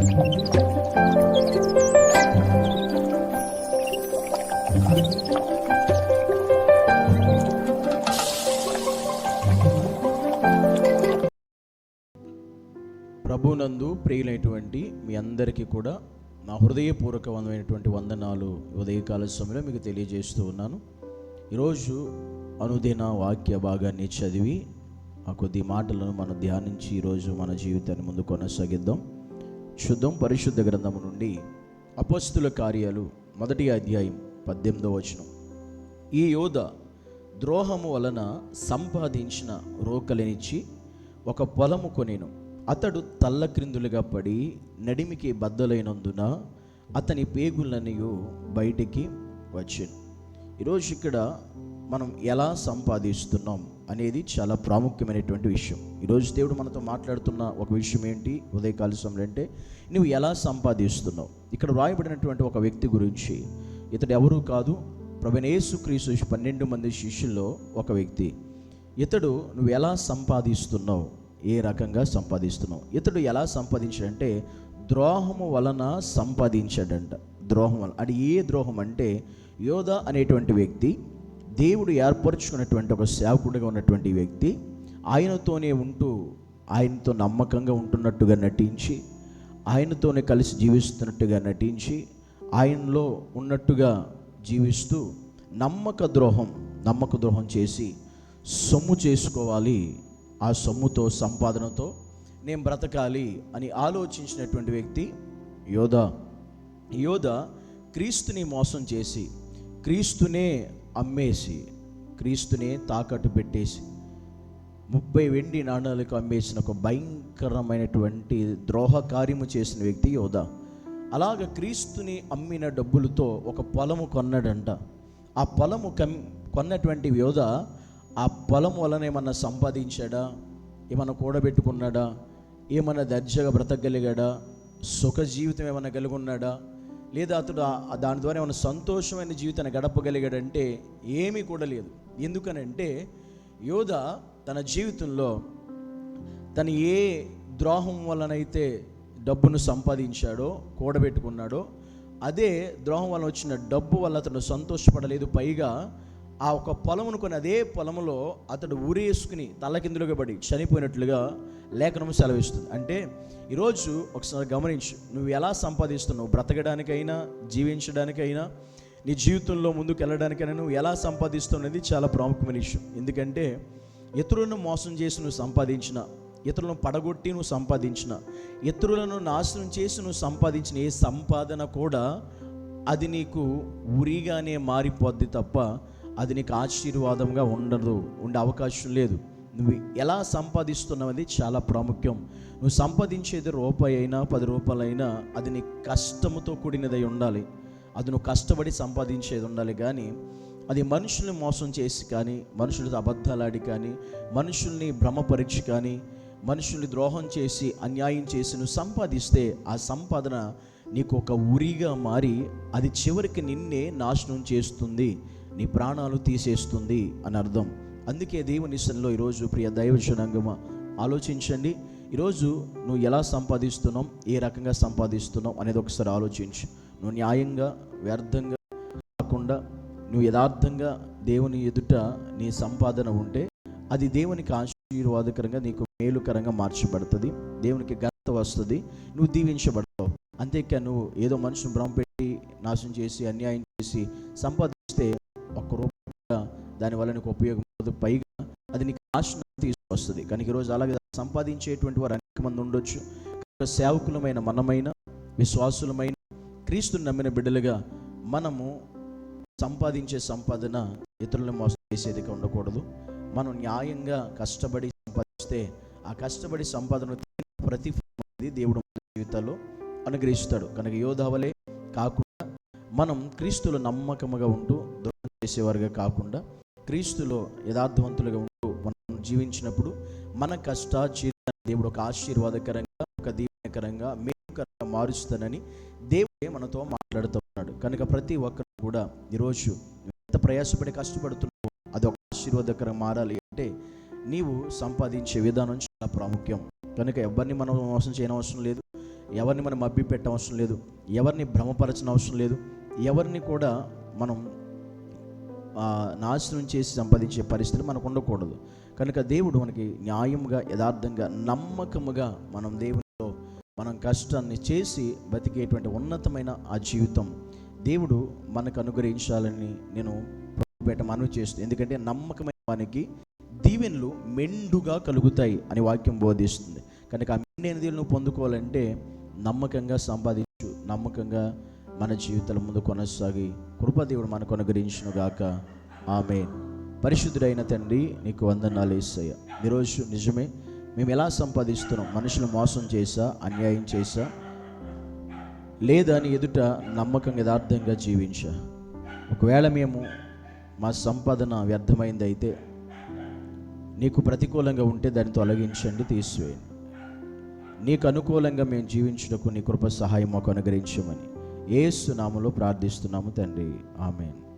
ప్రభునందు ప్రియులైనటువంటి మీ అందరికీ కూడా నా హృదయపూర్వకమైనటువంటి వందనాలు ఉదయకాల సమయంలో మీకు తెలియజేస్తూ ఉన్నాను. ఈరోజు అనుదిన వాక్య భాగాన్ని చదివి ఆ కొద్ది మాటలను మనం ధ్యానించి ఈరోజు మన జీవితాన్ని ముందు కొనసాగిద్దాం. శుద్ధం పరిశుద్ధ గ్రంథము నుండి అపస్తుల కార్యాలు మొదటి అధ్యాయం పద్దెనిమిదో వచనం. ఈ యోధ ద్రోహము వలన సంపాదించిన రోకలినిచ్చి ఒక పొలము కొనేను. అతడు తల్లక్రిందులుగా పడి నడిమికి బద్దలైనందున అతని పేగులనియు బయటికి వచ్చాను. ఈరోజు ఇక్కడ మనం ఎలా సంపాదిస్తున్నాం? అనేది చాలా ప్రాముఖ్యమైనటువంటి విషయం. ఈరోజు దేవుడు మనతో మాట్లాడుతున్న ఒక విషయం ఏంటి? ఉదయకాల సమయంలో అంటే నువ్వు ఎలా సంపాదిస్తున్నావు? ఇక్కడ వ్రాయబడినటువంటి ఒక వ్యక్తి గురించి ఇతడు ఎవరూ కాదు. ప్రభనేసు క్రీసు పన్నెండు మంది శిష్యుల్లో ఒక వ్యక్తి. ఇతడు నువ్వు ఎలా సంపాదిస్తున్నావు? ఏ రకంగా సంపాదిస్తున్నావు? ఇతడు ఎలా సంపాదించాడంటే ద్రోహము వలన సంపాదించాడంట. ద్రోహం వలన అది ఏ ద్రోహం అంటే యోధ అనేటువంటి వ్యక్తి దేవుడు ఏర్పరచుకున్నటువంటి ఒక సేవకుడిగా ఉన్నటువంటి వ్యక్తి ఆయనతోనే ఉంటూ ఆయనతో నమ్మకంగా ఉంటున్నట్టుగా నటించి ఆయనతోనే కలిసి జీవిస్తున్నట్టుగా నటించి ఆయనలో ఉన్నట్టుగా జీవిస్తూ నమ్మక ద్రోహం నమ్మక ద్రోహం చేసి సొమ్ము చేసుకోవాలి. ఆ సొమ్ముతో సంపాదనతో నేను బ్రతకాలి అని ఆలోచించినటువంటి వ్యక్తి యోధ. యోధ క్రీస్తుని మోసం చేసి క్రీస్తునే అమ్మేసి క్రీస్తునే తాకట్టు పెట్టేసి ముప్పై వెండి నాణాలకు అమ్మేసిన ఒక భయంకరమైనటువంటి ద్రోహ కార్యము చేసిన వ్యక్తి యోధ. అలాగ క్రీస్తుని అమ్మిన డబ్బులతో ఒక పొలము కొన్నాడంట. ఆ పొలము కమ్ కొన్నటువంటి యోధ ఆ పొలం వలన ఏమన్నా సంపాదించాడా? ఏమన్నా కూడబెట్టుకున్నాడా? ఏమన్నా దర్జాగా బ్రతకగలిగాడా? సుఖ జీవితం ఏమైనా కలిగి ఉన్నాడా లేదా అతడు దాని ద్వారా ఏమైనా సంతోషమైన జీవితాన్ని గడపగలిగాడంటే ఏమీ కూడా లేదు. ఎందుకనంటే యోధ తన జీవితంలో తను ఏ ద్రోహం వలనైతే డబ్బును సంపాదించాడో కూడబెట్టుకున్నాడో అదే ద్రోహం వలన వచ్చిన డబ్బు వల్ల అతను సంతోషపడలేదు. పైగా ఆ ఒక పొలమును కొని అదే పొలంలో అతడు ఊరేసుకుని తలకిందులుగా పడి చనిపోయినట్లుగా లేఖనము సెలవిస్తుంది. అంటే ఈరోజు ఒకసారి గమనించు నువ్వు ఎలా సంపాదిస్తున్నావు? బ్రతకడానికైనా జీవించడానికైనా నీ జీవితంలో ముందుకు వెళ్ళడానికైనా నువ్వు ఎలా సంపాదిస్తున్నది చాలా ప్రాముఖ్యమైన విషయం. ఎందుకంటే ఇతరులను మోసం చేసి నువ్వు సంపాదించిన ఇతరులను పడగొట్టి నువ్వు సంపాదించిన ఇతరులను నాశనం చేసి నువ్వు సంపాదించిన ఏ సంపాదన కూడా అది నీకు ఉరిగానే మారిపోద్ది తప్ప అది నీకు ఆశీర్వాదంగా ఉండదు ఉండే అవకాశం లేదు. నువ్వు ఎలా సంపాదిస్తున్నావు చాలా ప్రాముఖ్యం. నువ్వు సంపాదించేది రూపాయి అయినా పది రూపాయలైనా అది నీ కష్టముతో కూడినదై ఉండాలి. అది నువ్వు కష్టపడి సంపాదించేది ఉండాలి కానీ అది మనుషుల్ని మోసం చేసి కానీ మనుషులతో అబద్ధాలాడి కానీ మనుషుల్ని భ్రమపరిచి కానీ మనుషుల్ని ద్రోహం చేసి అన్యాయం చేసి నువ్వు సంపాదిస్తే ఆ సంపాదన నీకు ఒక ఉరిగా మారి అది చివరికి నిన్నే నాశనం చేస్తుంది. నీ ప్రాణాలు తీసేస్తుంది అని అర్థం. అందుకే దేవుని సన్నిలో ఈరోజు ప్రియ దైవజనంగమ ఆలోచించండి. ఈరోజు నువ్వు ఎలా సంపాదిస్తున్నావు ఏ రకంగా సంపాదిస్తున్నావు అనేది ఒకసారి ఆలోచించు. నువ్వు న్యాయంగా వ్యర్థంగా కాకుండా నువ్వు యథార్థంగా దేవుని ఎదుట నీ సంపాదన ఉంటే అది దేవునికి ఆశీర్వాదకరంగా నీకు మేలుకరంగా మార్చబడుతుంది. దేవునికి ఘనత వస్తుంది. నువ్వు దీవించబడతావు. అంతేకా నువ్వు ఏదో మనుషుని భ్రమపెట్టి నాశనం చేసి అన్యాయం చేసి సంపాదిస్తే ఒక్క రూపంగా దానివల్ల నీకు ఉపయోగం పైగా అది నీకు నాశనం తీసుకొస్తుంది. కానీ ఈరోజు అలాగే సంపాదించేటువంటి వారు అనేక మంది ఉండొచ్చు. సేవకులమైన మనమైన విశ్వాసులమైన క్రీస్తుని నమ్మిన బిడ్డలుగా మనము సంపాదించే సంపాదన ఇతరులను మోసం చేసేదిగా ఉండకూడదు. మనం న్యాయంగా కష్టపడి సంపాదిస్తే ఆ కష్టపడి సంపాదన ప్రతిఫలం దేవుడు జీవితాల్లో అనుగ్రహిస్తాడు. కనుక యోధావలే కాకుండా మనం క్రీస్తులు నమ్మకముగా ఉంటూ చేసేవారుగా కాకుండా క్రీస్తులో యథార్థవంతులుగా ఉంటూ మనం జీవించినప్పుడు మన కష్ట దేవుడు ఒక ఆశీర్వాదకరంగా ఒక దీవెనకరంగా మేలుకరంగా మారుస్తానని దేవుడే మనతో మాట్లాడుతున్నాడు. కనుక ప్రతి ఒక్కరు కూడా ఈరోజు ఎంత ప్రయాసపడి కష్టపడుతున్నావు అది ఒక ఆశీర్వాదకరం మారాలి అంటే నీవు సంపాదించే విధానం చాలా ప్రాముఖ్యం. కనుక ఎవరిని మనం మోసం చేయనవసరం లేదు ఎవరిని మనం మబ్బి పెట్టవసరం లేదు ఎవరిని భ్రమపరచిన అవసరం లేదు ఎవరిని కూడా మనం నాశనం చేసి సంపాదించే పరిస్థితి మనకు ఉండకూడదు. కనుక దేవుడు మనకి న్యాయముగా యథార్థంగా నమ్మకముగా మనం దేవునితో మనం కష్టాన్ని చేసి బతికేటువంటి ఉన్నతమైన ఆ జీవితం దేవుడు మనకు అనుగ్రహించాలని నేను పేట మనవి చేస్తుంది ఎందుకంటే నమ్మకమైన వానికి దీవెనలు మెండుగా కలుగుతాయి అని వాక్యం బోధిస్తుంది. కనుక ఆ మెండైన దీవులను పొందుకోవాలంటే నమ్మకంగా సంపాదించు నమ్మకంగా మన జీవితాల ముందు కొనసాగి కృపదేవుడు మనకు అనుగ్రహించును గాక ఆమె పరిశుద్ధుడైన తండ్రి నీకు వందనాలు ఇస్తాయ ఈరోజు నిజమే మేము ఎలా సంపాదిస్తున్నాం? మనుషులు మోసం చేసా? అన్యాయం చేసా? లేదా అని ఎదుట నమ్మకం యథార్థంగా జీవించా? ఒకవేళ మేము మా సంపాదన వ్యర్థమైంది అయితే నీకు ప్రతికూలంగా ఉంటే దాన్ని తొలగించండి తీసివేయండి. నీకు అనుకూలంగా మేము జీవించుటకు నీ కృప సహాయం మాకు అనుగ్రహించమని. ఏసు నామలో ప్రార్థిస్తున్నాము తండ్రి. ఆమెన్.